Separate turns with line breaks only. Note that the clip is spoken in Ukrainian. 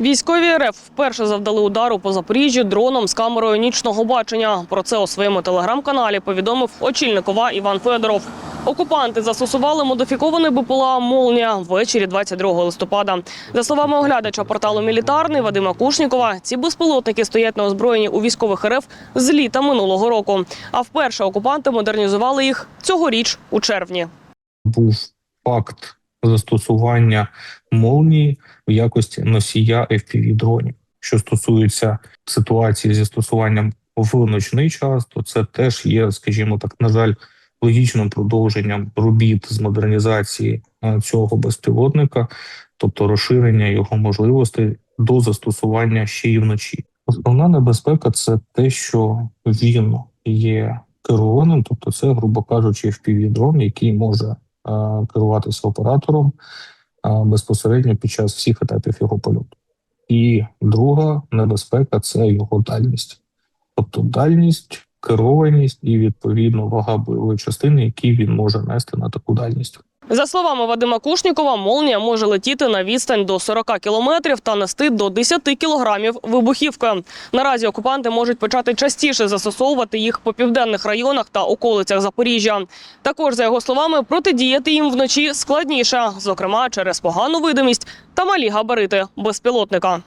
Військові РФ вперше завдали удару по Запоріжжю дроном з камерою нічного бачення. Про це у своєму телеграм-каналі повідомив очільник ОВА Іван Федоров. Окупанти застосували модифікований БПЛА «Молнія» ввечері 22 листопада. За словами оглядача порталу «Мілітарний» Вадима Кушнікова, ці безпілотники стоять на озброєнні у військових РФ з літа минулого року. А вперше окупанти модернізували їх цьогоріч у червні.
був факт застосування молнії в якості носія fpv дронів. Що стосується ситуації зі застосуванням в ночний час, то це теж є, скажімо так, на жаль, логічним продовженням робіт з модернізації е, цього безпілотника, тобто розширення його можливостей до застосування ще й вночі. Основна небезпека це те, що він є керованим, тобто це, грубо кажучи, fpv дрон, який може керуватися оператором безпосередньо під час всіх етапів його польоту. І друга небезпека це його дальність, тобто дальність, керованість і відповідно вага бойової частини, які він може нести на таку дальність.
За словами Вадима Кушнікова, молнія може летіти на відстань до 40 кілометрів та нести до 10 кілограмів вибухівки. Наразі окупанти можуть почати частіше застосовувати їх по південних районах та околицях Запоріжжя. Також, за його словами, протидіяти їм вночі складніше, зокрема через погану видимість та малі габарити безпілотника.